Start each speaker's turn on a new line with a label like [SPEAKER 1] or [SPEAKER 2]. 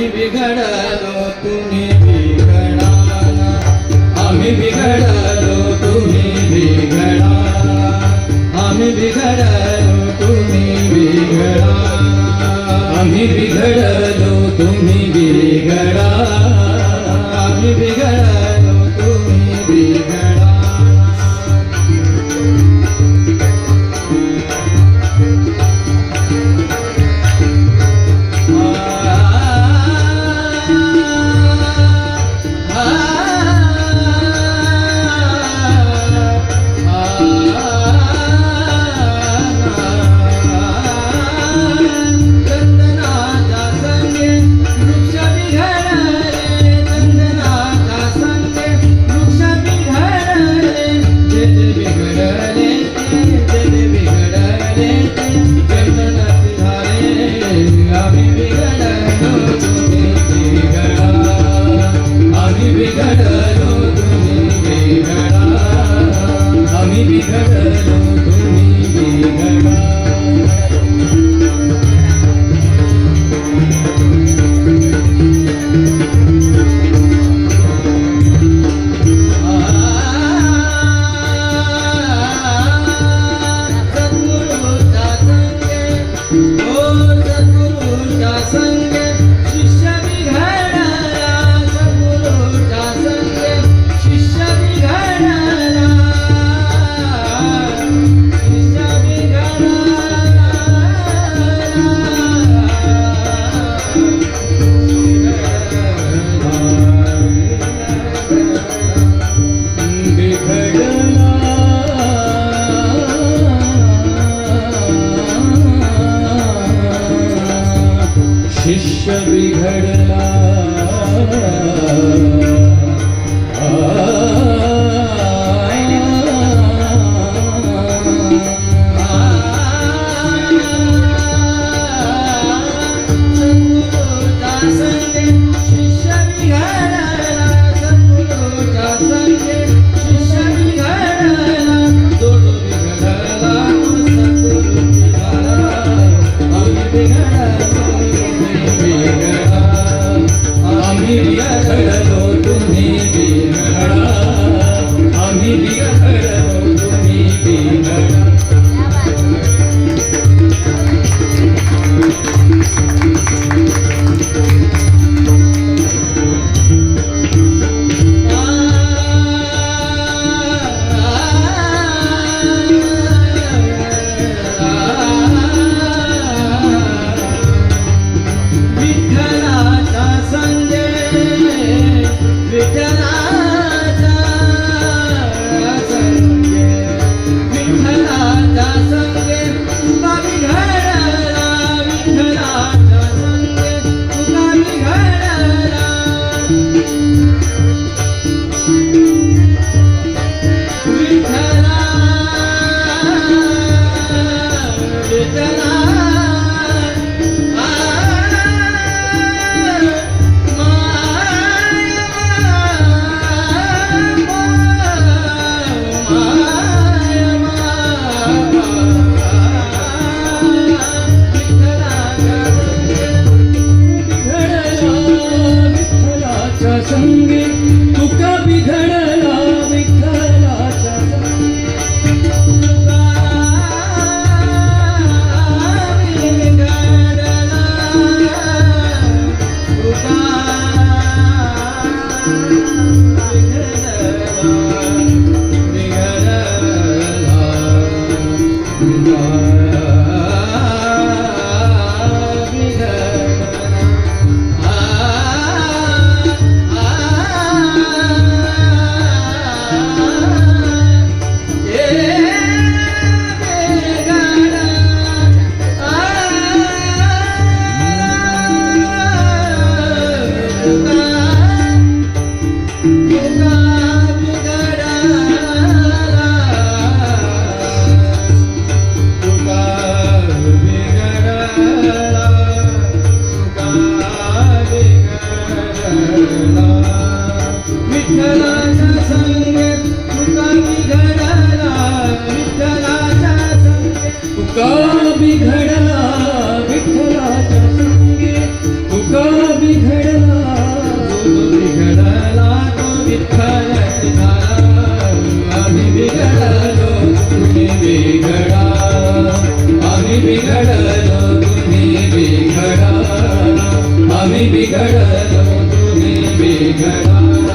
[SPEAKER 1] आम्ही बिघडलो तुम्ही बिघडा आम्ही बिघडलो तुम्ही बिघडा आम्ही बिघडलो तुम्ही बिघडा आम्ही बिघडलो तुम्ही बिघडा आम्ही बिघडा विश्वविघड़ దివ్య కళలోటు నీవి बिघडलो तुम्ही बिघडलो आम्ही बिघडलो तुम्ही बिघडलो